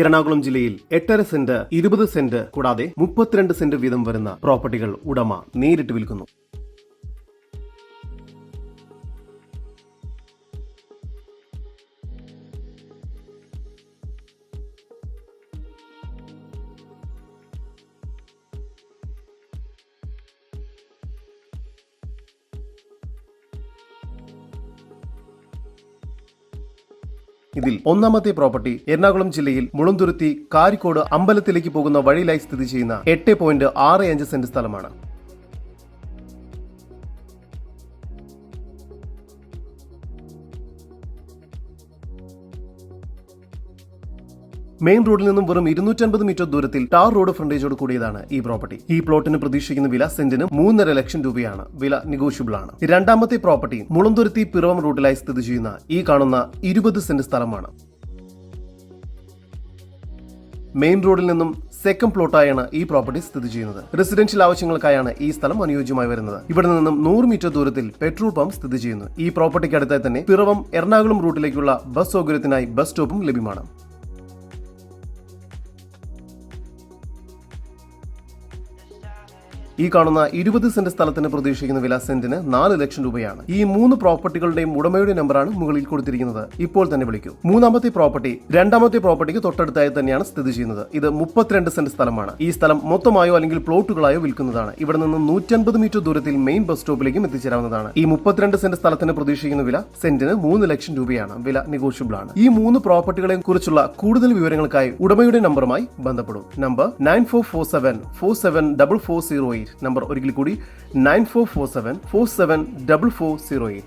എറണാകുളം ജില്ലയിൽ എട്ടര സെന്റ് ഇരുപത് സെന്റ് കൂടാതെ മുപ്പത്തിരണ്ട് സെന്റ് വീതം വരുന്ന പ്രോപ്പർട്ടികൾ ഉടമ നേരിട്ട് വിൽക്കുന്നു. ഇതിൽ ഒന്നാമത്തെ പ്രോപ്പർട്ടി എറണാകുളം ജില്ലയിൽ മുളന്തുരുത്തി കാരിക്കോട് അമ്പലത്തിലേക്ക് പോകുന്ന വഴിയിലായി സ്ഥിതി ചെയ്യുന്ന എട്ട് പോയിന്റ് ആറ് അഞ്ച് സെന്റ് സ്ഥലമാണ്. മെയിൻ റോഡിൽ നിന്നും വെറും ഇരുന്നൂറ്റൻപത് മീറ്റർ ദൂരത്തിൽ ടാർ റോഡ് ഫ്രണ്ടേജോട് കൂടിയതാണ് ഈ പ്രോപ്പർട്ടി. ഈ പ്ലോട്ടിന് പ്രതീക്ഷിക്കുന്ന വില സെന്റിന് മൂന്നര ലക്ഷം രൂപയാണ്. വില നെഗോഷ്യബിൾ ആണ് രണ്ടാമത്തെ പ്രോപ്പർട്ടി മുളന്തുരുത്തി പിറവം റോഡിലായി സ്ഥിതി ചെയ്യുന്ന ഈ കാണുന്ന ഇരുപത് സെന്റ് സ്ഥലമാണ്. മെയിൻ റോഡിൽ നിന്നും സെക്കൻഡ് പ്ലോട്ടായാണ് ഈ പ്രോപ്പർട്ടി സ്ഥിതി ചെയ്യുന്നത്. റെസിഡൻഷ്യൽ ആവശ്യങ്ങൾക്കായാണ് ഈ സ്ഥലം അനുയോജ്യമായി വരുന്നത്. ഇവിടെ നിന്നും നൂറ് മീറ്റർ ദൂരത്തിൽ പെട്രോൾ പമ്പ് സ്ഥിതി ചെയ്യുന്നു. ഈ പ്രോപ്പർട്ടിക്ക് അടുത്തായി തന്നെ പിറവം എറണാകുളം റൂട്ടിലേക്കുള്ള ബസ് സൗകര്യത്തിനായി ബസ് സ്റ്റോപ്പും ലഭ്യമാണ്. ഈ കാണുന്ന ഇരുപത് സെന്റ് സ്ഥലത്തിന് പ്രതീക്ഷിക്കുന്ന വില സെന്റിന് നാല് ലക്ഷം രൂപയാണ്. ഈ മൂന്ന് പ്രോപ്പർട്ടികളുടെയും ഉടമയുടെ നമ്പറാണ് മുകളിൽ കൊടുത്തിരിക്കുന്നത്. ഇപ്പോൾ തന്നെ വിളിക്കൂ. മൂന്നാമത്തെ പ്രോപ്പർട്ടി രണ്ടാമത്തെ പ്രോപ്പർട്ടിക്ക് തൊട്ടടുത്തായി തന്നെയാണ് സ്ഥിതി ചെയ്യുന്നത്. ഇത് മുപ്പത്തിരണ്ട് സെന്റ് സ്ഥലമാണ്. ഈ സ്ഥലം മൊത്തമായോ അല്ലെങ്കിൽ പ്ലോട്ടുകളായോ വിൽക്കുന്നതാണ്. ഇവിടെ നിന്ന് നൂറ്റൻപത് മീറ്റർ ദൂരത്തിൽ മെയിൻ ബസ് സ്റ്റോപ്പിലേക്കും എത്തിച്ചേരാവുന്നതാണ്. ഈ മുപ്പത്തിരണ്ട് സെന്റ് സ്ഥലത്തിന് പ്രതീക്ഷിക്കുന്ന വില സെന്റിന് മൂന്ന് ലക്ഷം രൂപയാണ്. വില നെഗോഷ്യബിൾ ആണ് ഈ മൂന്ന് പ്രോപ്പർട്ടികളെ കുറിച്ചുള്ള കൂടുതൽ വിവരങ്ങൾക്കായി ഉടമയുടെ നമ്പറുമായി ബന്ധപ്പെടും. Number nine four four seven four seven double four zero eight. Number ഒരിക്കൽ കൂടി nine four four seven four seven double four zero eight.